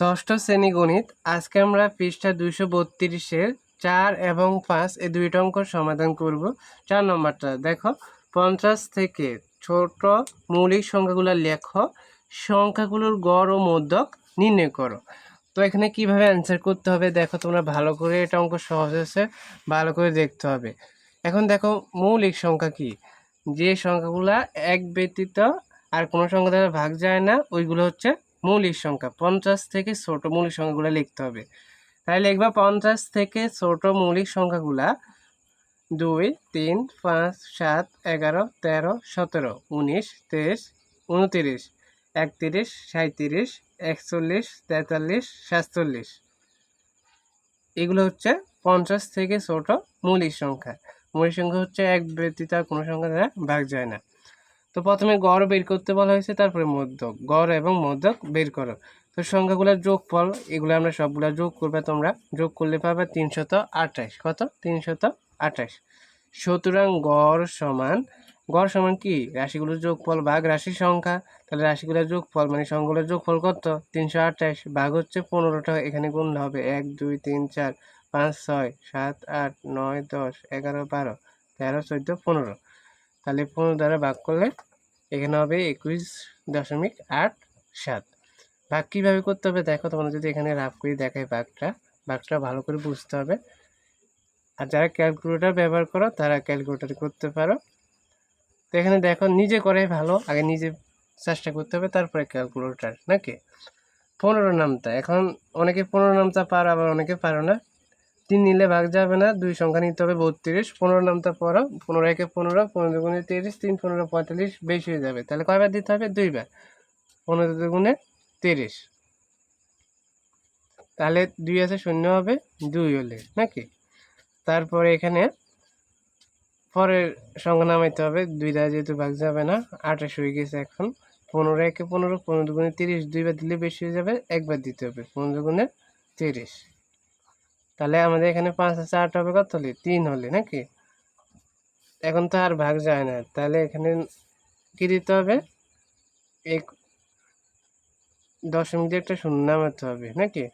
ষষ্ঠ শ্রেণি গণিত। আজকে আমরা পৃষ্ঠা দুইশো বত্রিশের চার এবং পাঁচ এই দুইটা অঙ্ক সমাধান করব। চার নম্বরটা দেখো, পঞ্চাশ থেকে ছোট মৌলিক সংখ্যাগুলো লেখো, সংখ্যাগুলোর গড় ও মধ্যক নির্ণয় করো। তো এখানে কীভাবে অ্যান্সার করতে হবে দেখো, তোমরা ভালো করে এটা অঙ্ক সহজ আছে, ভালো করে দেখতে হবে। এখন দেখো, মৌলিক সংখ্যা কি? যে সংখ্যাগুলো এক ব্যতীত আর কোনো সংখ্যা দ্বারা ভাগ যায় না, ওইগুলো হচ্ছে মৌলিক সংখ্যা। পঞ্চাশ থেকে ছোট মৌলিক সংখ্যাগুলো লিখতে হবে। তাই লিখবা পঞ্চাশ থেকে ছোট মৌলিক সংখ্যাগুলা দুই, তিন, পাঁচ, সাত, এগারো, তেরো, সতেরো, উনিশ, তেইশ, উনতিরিশ, একত্রিশ সাঁত্রিশ একচল্লিশ, তেতাল্লিশ, সাতচল্লিশ। এগুলো হচ্ছে পঞ্চাশ থেকে ছোট মৌলিক সংখ্যা। মৌলিক সংখ্যা হচ্ছে এক ব্যতীত কোনো সংখ্যা দ্বারা ভাগ যায় না। তো প্রথমে গড় বের করতে বলা হয়েছে, তারপরে মধ্যক। গড় এবং মধ্যক বের করো। তো সংখ্যাগুলোর যোগফল, এগুলো আমরা সবগুলো যোগ করবে তোমরা। যোগ করলে পাবে তিনশত আঠাশ। কত? তিনশত আঠাশ। সুতরাং গড় সমান গড় সমান কি? রাশিগুলোর যোগফল ভাগ রাশির সংখ্যা। তাহলে রাশিগুলোর যোগফল মানে সংখ্যাগুলোর যোগফল কত? তিনশো আঠাশ। ভাগ হচ্ছে পনেরোটা। এখানে গুণ হবে এক, দুই, তিন, চার, পাঁচ, ছয়, সাত, আট, নয়, দশ, এগারো, বারো, তেরো, চোদ্দ, পনেরো। তাহলে পনেরো দ্বারা ভাগ করলে এখানে হবে একুশ দশমিক আট সাত। ভাগ কীভাবে করতে হবে? দেখো তোমরা যদি এখানে রাফ করে দেখায় ভাগটা ভাগটা ভালো করে বুঝতে হবে। আর যারা ক্যালকুলেটর ব্যবহার করো, তারা ক্যালকুলেটর করতে পারো। তো এখানে দেখো, নিজে করাই ভালো, আগে নিজে চেষ্টা করতে হবে, তারপরে ক্যালকুলেটার, নাকি? পনেরো নামতা, এখন অনেকে পনেরো নামতা পারো, আবার অনেকে পারো না। তিন নিলে ভাগ যাবে না, দুই সংখ্যা নিতে হবে বত্রিশ, পনেরো নামতা পড়ো পনেরো একে পনেরো পনেরো দুগুণে তিরিশ, তিন পনেরো পঁয়তাল্লিশ, বেশি হয়ে যাবে। তাহলে কয়বার দিতে হবে? দুইবার। পনেরো দুগুণে তিরিশ। তাহলে দুই আছে শূন্য হবে, দুই হলে, নাকি? তারপরে এখানে পরের সংখ্যা নামাইতে হবে, দুই দ্বারা যেহেতু ভাগ যাবে না, আঠাশ হয়ে গেছে এখন। পনেরো একে পনেরো পনেরো দুগুণে তিরিশ, দুইবার দিলে বেশি হয়ে যাবে, একবার দিতে হবে, পনেরো দুগুণে তিরিশ। তাহলে আমাদের এখানে পাঁচ আছে আট হবে, কত হলে? তিন হলে, নাকি? এখন তো আর ভাগ যায় না। তাহলে এখানে কি দিতে হবে? এক দশমিক দিয়ে একটা শূন্য নামাতে হবে, নাকি?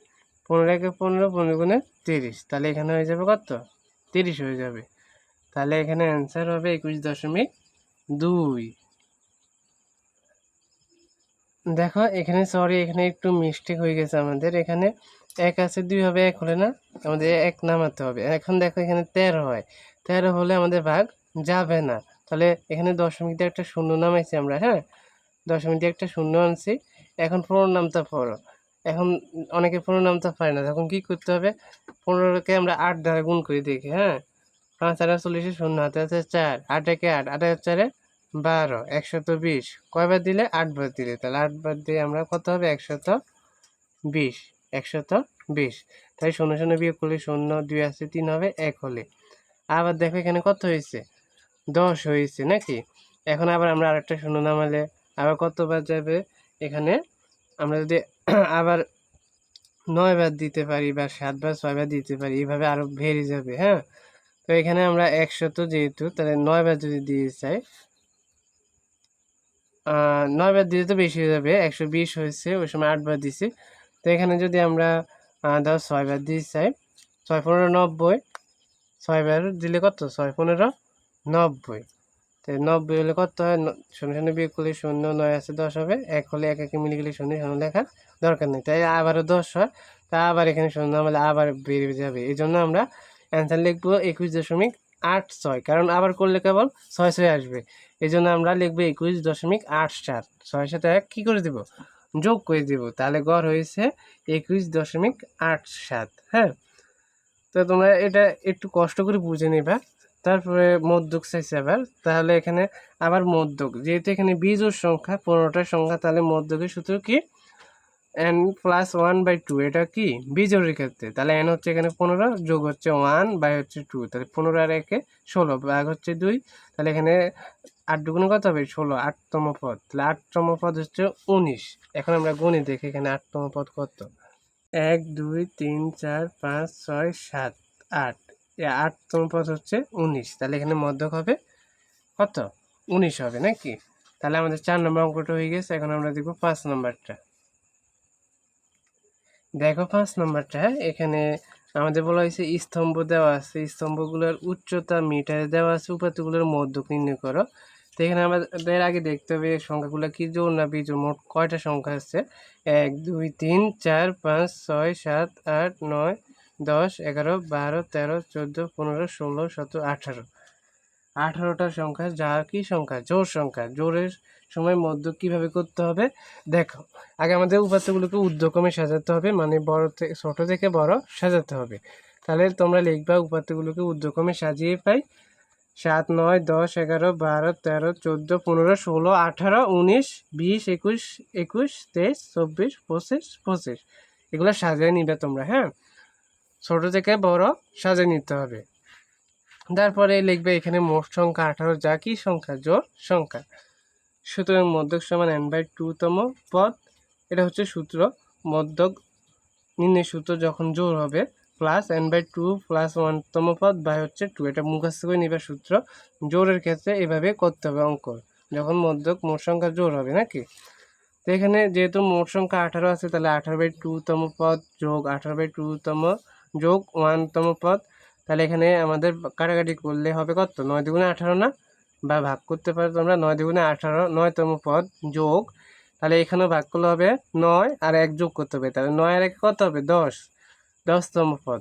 পনেরো একে পনেরো পনেরো গুণে তিরিশ। তাহলে এখানে হয়ে যাবে কত? তিরিশ হয়ে যাবে। তাহলে এখানে অ্যান্সার হবে একুশ দশমিক দুই। দেখো, এখানে সরি এখানে একটু মিস্টেক হয়ে গেছে আমাদের। এখানে এক আছে, দুই হবে, এক হলে না আমাদের এক নামাতে হবে। এখন দেখো, এখানে তেরো হয়। তেরো হলে আমাদের ভাগ যাবে না। তাহলে এখানে দশমিক দিয়ে একটা শূন্য নামাইছি আমরা হ্যাঁ? দশমিক দিয়ে একটা শূন্য আনছি। এখন পনেরো নামটা পড়ো এখন অনেকে পনেরো নামতে পারে না। তখন কি করতে হবে? পনেরোকে আমরা আট দ্বারা গুণ করে দেখি হ্যাঁ? পাঁচ আট চল্লিশে শূন্য হাতে আছে চার। আট একে আট আট চারে বারো, একশত বিশ। কয়বার দিলে? আটবার দিলে। তাহলে আটবার দিয়ে আমরা কত হবে? একশত বিশ একশত বিশ। তাই শূন্য শূন্য বিয়োগ করলে শূন্য, দুই আছে তিন হবে, এক হলে। আবার দেখো এখানে কত হয়েছে? দশ হয়েছে নাকি? এখন আবার আমরা আরেকটা শূন্য নামালে আবার কতবার যাবে? এখানে আমরা যদি আবার নয়বার দিতে পারি বা সাতবার, ছয়বার দিতে পারি, এইভাবে আরও বেড়ে যাবে হ্যাঁ? তো এখানে আমরা একশত যেহেতু, তাহলে নয়বার যদি দিয়ে চাই নয়বার দিলে তো বেশি হয়ে যাবে, একশো বিশ হয়েছে, ওই সময় আটবার দিছি। তো এখানে যদি আমরা ধর ছয়বার দিয়ে চাই। ছয় পনেরো নব্বই ছয়বার দিলে কত? ছয় পনেরো নব্বই। তো নব্বই হলে কত হয়? শূন্য শূন্য বিয়োগ করলে শূন্য, নয় আছে দশ হবে। এক হলে এক একে মিলে গেলে শূন্য শূন্য লেখা দরকার নেই। তাই আবারও দশ হয়। তা আবার এখানে শূন্য আমাদের আবার বেড়ে যাবে। এই জন্য আমরা অ্যান্সার লিখব একুশ দশমিক আট ছয়, কারণ আবার করলে কেবল ছয় ছয় আসবে। এই জন্য আমরা লিখব একুশ দশমিক আট সাত ছয় সাথে এক, কী করে দেব? যোগ করে দেব। তাহলে গড় হয়েছে একুশ দশমিক আট সাত হ্যাঁ? তো তোমরা এটা একটু কষ্ট করে বুঝে নেবা। তারপরে মধ্যক চাইছে আবার। তাহলে এখানে আবার মধ্যক। যেহেতু এখানে বীজোর সংখ্যা, পনেরোটার সংখ্যা, তাহলে মধ্যকের সূত্র কি? N plus one by two এটা কি? বীজোরের ক্ষেত্রে। তাহলে এন হচ্ছে এখানে পনেরো, যোগ হচ্ছে ওয়ান বাই হচ্ছে টু তাহলে পনেরো আর একে ষোলো, ভাগ হচ্ছে দুই, তাহলে এখানে আট দুগুণে কত হবে? ষোলো, আটতম পদ। তাহলে আটতম পদ হচ্ছে উনিশ। এখন আমরা গুণি দেখি এখানে আটতম পদ কত। এক, দুই, তিন, চার, পাঁচ, ছয়, সাত, আট। আটতম পদ হচ্ছে উনিশ। তাহলে এখানে মধ্যক হবে কত? উনিশ হবে নাকি? তাহলে আমাদের চার নম্বর অঙ্কটা হয়ে গেছে। এখন আমরা দেখব পাঁচ নম্বরটা। দেখো পাঁচ নম্বরটা, এখানে আমাদের বলা হয়েছে স্তম্ভ দেওয়া আছে, স্তম্ভগুলোর উচ্চতা মিটারে দেওয়া আছে উপাত্তগুলোর মধ্যক নির্ণয় করো। তো এখানে আমাদের আগে দেখতে হবে সংখ্যাগুলো কি জোর না বিজোড়, মোট কয়টা সংখ্যা আছে? এক, দুই, তিন, চার, পাঁচ, ছয়, সাত, আট, নয়, দশ, এগারো, বারো, তেরো, চোদ্দ, পনেরো, ষোলো, সতেরো, আঠারো। আঠারোটা সংখ্যা, যা কি সংখ্যা? জোর সংখ্যা। জোরের সময় মধ্য কীভাবে করতে হবে? দেখো, আগে আমাদের উপাত্তগুলোকে ঊর্ধ্বক্রমে সাজাতে হবে মানে বড় থেকে ছোটো থেকে বড় সাজাতে হবে। তাহলে তোমরা লিখবা উপাত্তগুলোকে ঊর্ধ্বক্রমে সাজিয়ে পাই। সাত, নয়, দশ, এগারো, বারো, তেরো, চোদ্দ, পনেরো, ষোলো, আঠারো, উনিশ, বিশ, একুশ একুশ, তেইশ, চব্বিশ, পঁচিশ পঁচিশ। এগুলো সাজিয়ে নিবে তোমরা হ্যাঁ? ছোটো থেকে বড় সাজিয়ে নিতে হবে। তারপরে লিখবে এখানে মোট সংখ্যা আঠারো, যা কি সংখ্যা? জোর সংখ্যা। সুতরাং মধ্যক সমান এন বাই টুতম পদ। এটা হচ্ছে সূত্র মধ্যক। নির্ণয় সূত্র যখন জোর হবে plus N by two plus ওয়ানতম পদ বাই হচ্ছে টু এটা মুখস্থ করে নিবে সূত্র। জোরের ক্ষেত্রে এভাবে করতে হবে অঙ্ক যখন মধ্যক, মোট সংখ্যা জোর হবে নাকি? তো এখানে যেহেতু মোট সংখ্যা আঠারো আছে, তাহলে আঠারো বাই টুতম পদ যোগ আঠারো বাই টুতম যোগ ওয়ানতম পদ। তাহলে এখানে আমাদের কাটাকাটি করলে হবে কত? নয় দুগুণে আঠারো না? বা ভাগ করতে পারো তোমরা, নয় দুগুণে আঠারো, নয়তম পদ যোগ। তাহলে এখানেও ভাগ করলে হবে নয় আর এক যোগ করতে হবে। তাহলে নয় আর এক কত হবে? দশ। দশতম পদ।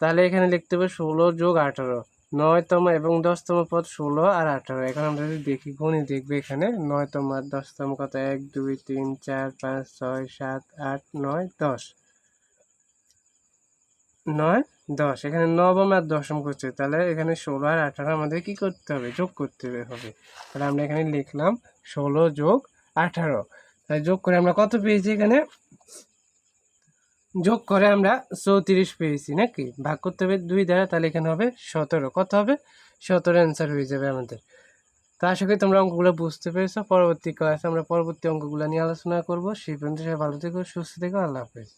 তাহলে এখানে লিখতে হবে ষোলো যোগ আঠারো। নয়তম এবং দশতম পদ ষোলো আর আঠারো। এখন আমরা যদি দেখি গণি দেখবে এখানে, নয়তম আর দশতম কত? এক, দুই, তিন, চার, পাঁচ, ছয়, সাত, আট, নয়, দশ। নয় দশ, এখানে নবম আর দশম করছে। তাহলে এখানে ষোলো আর আঠারো আমাদের কি করতে হবে? যোগ করতে হবে। তাহলে আমরা এখানে লিখলাম ষোলো যোগ আঠারো। তাহলে যোগ করে আমরা কত পেয়েছি এখানে? যোগ করে আমরা চৌত্রিশ পেয়েছি, নাকি? ভাগ করতে হবে দুই দ্বারা, তাহলে এখানে হবে সতেরো। কত হবে? সতেরো অ্যান্সার হয়ে যাবে আমাদের। তো আশা করি তোমরা অঙ্কগুলো বুঝতে পেরেছ। পরবর্তী ক্লাসে আমরা পরবর্তী অঙ্কগুলো নিয়ে আলোচনা করব। সেই পর্যন্ত সবাই ভালো থেকো, সুস্থ থেকো। আল্লাহ হাফেজ।